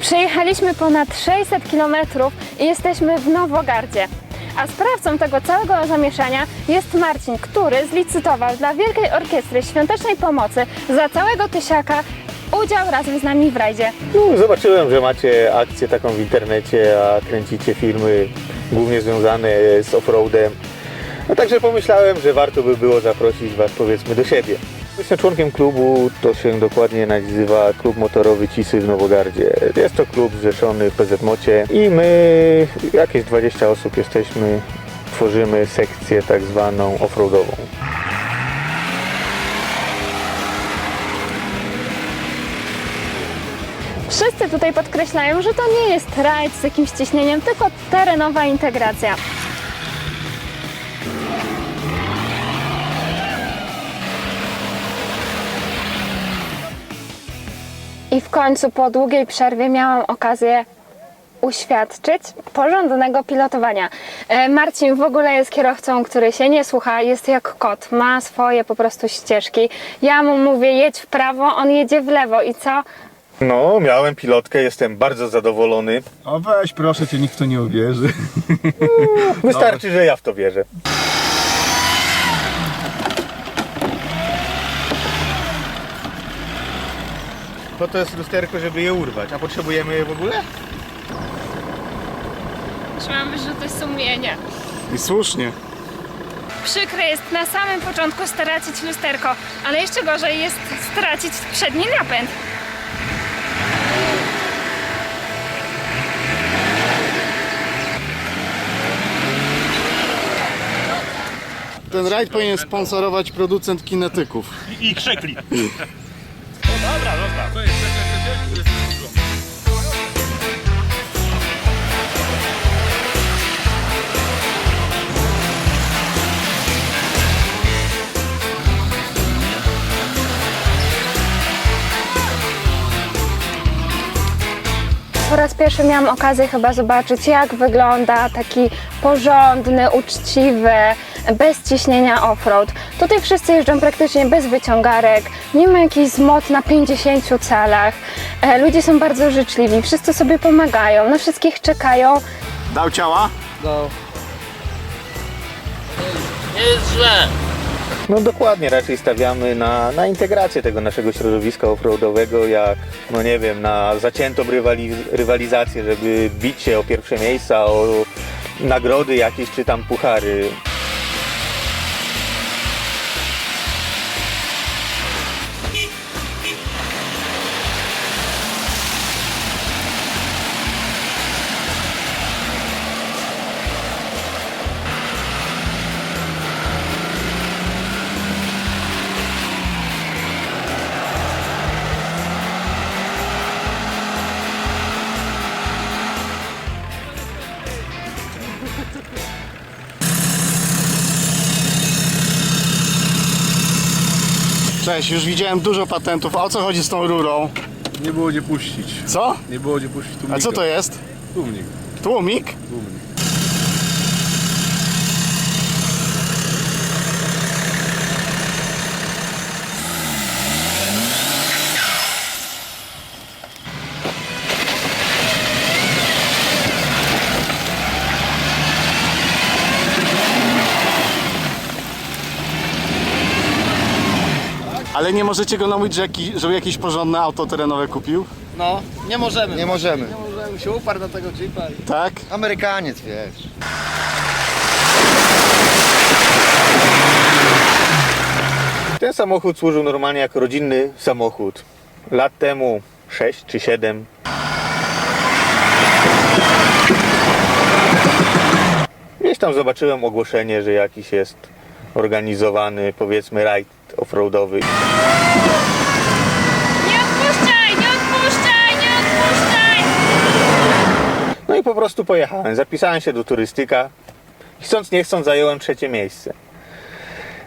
Przejechaliśmy ponad 600 km i jesteśmy w Nowogardzie. A sprawcą tego całego zamieszania jest Marcin, który zlicytował dla Wielkiej Orkiestry Świątecznej Pomocy za całego tysiaka udział razem z nami w rajdzie. No, zobaczyłem, że macie akcję taką w internecie, a kręcicie filmy głównie związane z offroadem. No także pomyślałem, że warto by było zaprosić Was powiedzmy do siebie. Jestem członkiem klubu, to się dokładnie nazywa Klub Motorowy Cisy w Nowogardzie. Jest to klub zrzeszony w PZMocie i my, jakieś 20 osób jesteśmy, tworzymy sekcję tak zwaną offroadową. Wszyscy tutaj podkreślają, że to nie jest rajd z jakimś ciśnieniem, tylko terenowa integracja. I w końcu po długiej przerwie miałam okazję uświadczyć porządnego pilotowania. E, Marcin w ogóle jest kierowcą, który się nie słucha, jest jak kot, ma swoje po prostu ścieżki. Ja mu mówię jedź w prawo, on jedzie w lewo i co? No, miałem pilotkę, jestem bardzo zadowolony. O weź, proszę cię, nikt w to nie uwierzy. Wystarczy, że ja w to wierzę. Po to jest lusterko, żeby je urwać. A potrzebujemy je w ogóle? Trzymam wyrzuty sumienia. I słusznie. Przykre jest na samym początku stracić lusterko, ale jeszcze gorzej jest stracić przedni napęd. Ten rajd powinien sponsorować producent kinetyków. i krzykli. Po raz pierwszy miałam okazję chyba zobaczyć, jak wygląda taki porządny, uczciwy, bez ciśnienia offroad. Tutaj wszyscy jeżdżą praktycznie bez wyciągarek, nie ma jakichś zmot na 50 calach. E, Ludzie są bardzo życzliwi, wszyscy sobie pomagają, na wszystkich czekają. Dał ciała? No dokładnie, raczej stawiamy na, na integrację tego naszego środowiska offroadowego, jak, no nie wiem, na zaciętą rywali, rywalizację, żeby bić się o pierwsze miejsca, o nagrody jakieś czy tam puchary. Cześć, już widziałem dużo patentów. A o co chodzi z tą rurą? Nie było gdzie puścić. Co? Nie było gdzie puścić. A co to jest? Tłumnik. Tłumik? Tłumnik. Ale nie możecie go namówić, że jaki, żeby jakieś porządne auto terenowe kupił? No, nie możemy. Nie możemy. Nie możemy, się uparł na tego jeepa. i- Tak? Amerykaniec, wiesz. Ten samochód służył normalnie jako rodzinny samochód. Lat temu 6 czy 7. Gdzieś tam zobaczyłem ogłoszenie, że jakiś jest organizowany, powiedzmy, rajd offroadowy. Nie odpuszczaj, nie odpuszczaj, nie odpuszczaj! No i po prostu pojechałem. Zapisałem się do turystyka. Chcąc nie chcąc zająłem trzecie miejsce.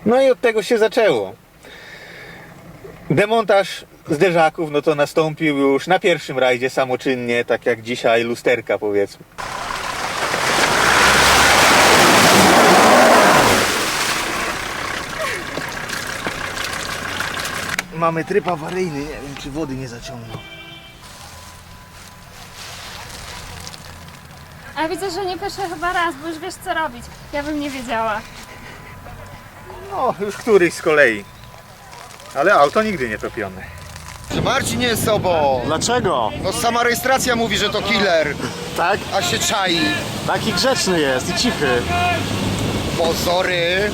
No i od tego się zaczęło. Demontaż zderzaków no to nastąpił już na pierwszym rajdzie samoczynnie, tak jak dzisiaj lusterka powiedzmy. Mamy tryb awaryjny, nie wiem czy wody nie zaciągnął. A widzę, że nie pierwszy chyba raz, bo już wiesz co robić. Ja bym nie wiedziała. No, już któryś z kolei. Ale auto nigdy nie topione. Że Marcin jest sobą. Dlaczego? No sama rejestracja mówi, że to killer, Tak? a się czai. Taki grzeczny jest i cichy. Pozory.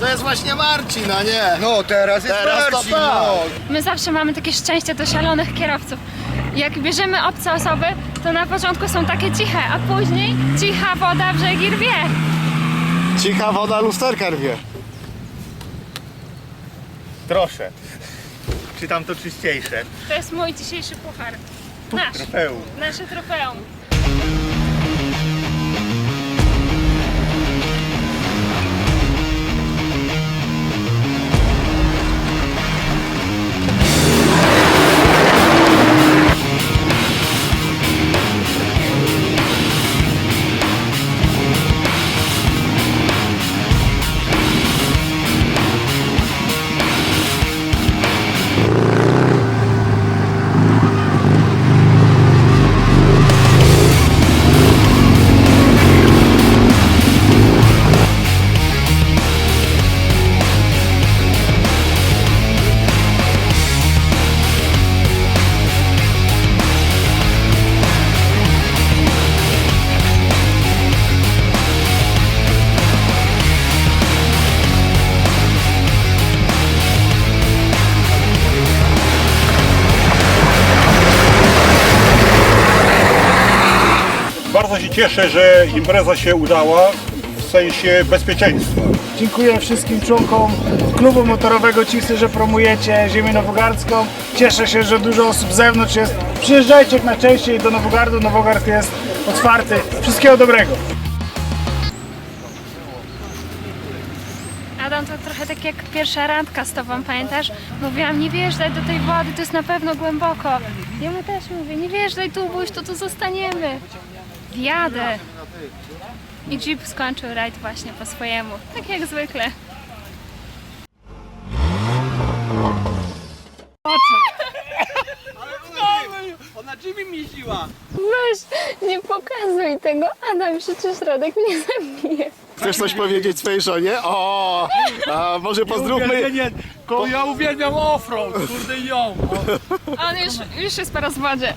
To jest właśnie Marcin, a nie? No teraz jest Teraz to Marcin, tak. no. My zawsze mamy takie szczęście do szalonych kierowców. Jak bierzemy obce osoby, to na początku są takie ciche, a później cicha woda brzegi rwie. Cicha woda lusterka rwie. Proszę. Czy tam to czyściejsze? To jest mój dzisiejszy puchar. Nasz, Trofeum. nasze trofeum. Bardzo się cieszę, że impreza się udała w sensie bezpieczeństwa. Dziękuję wszystkim członkom klubu motorowego Cisy, że promujecie ziemię nowogardzką. Cieszę się, że dużo osób z zewnątrz jest. Przyjeżdżajcie jak najczęściej do Nowogardu. Nowogard jest otwarty. Wszystkiego dobrego. Adam, to trochę tak jak pierwsza randka z tobą, pamiętasz? Mówiłam, nie wjeżdżaj do tej wody, to jest na pewno głęboko. Ja mu też mówię, nie wjeżdżaj tu, bo już tu, tu zostaniemy. Wjadę. I Jeep skończył rajd właśnie po swojemu, tak jak zwykle. Ona Jimmy mi jeździła. Weź, nie pokazuj tego, Adam, przecież Radek mnie zabije. Chcesz coś powiedzieć swojej żonie? O, a może pozdrówmy... nie, ko- ja uwielbiam offroad, kurde ją. On już, już jest po rozwodzie.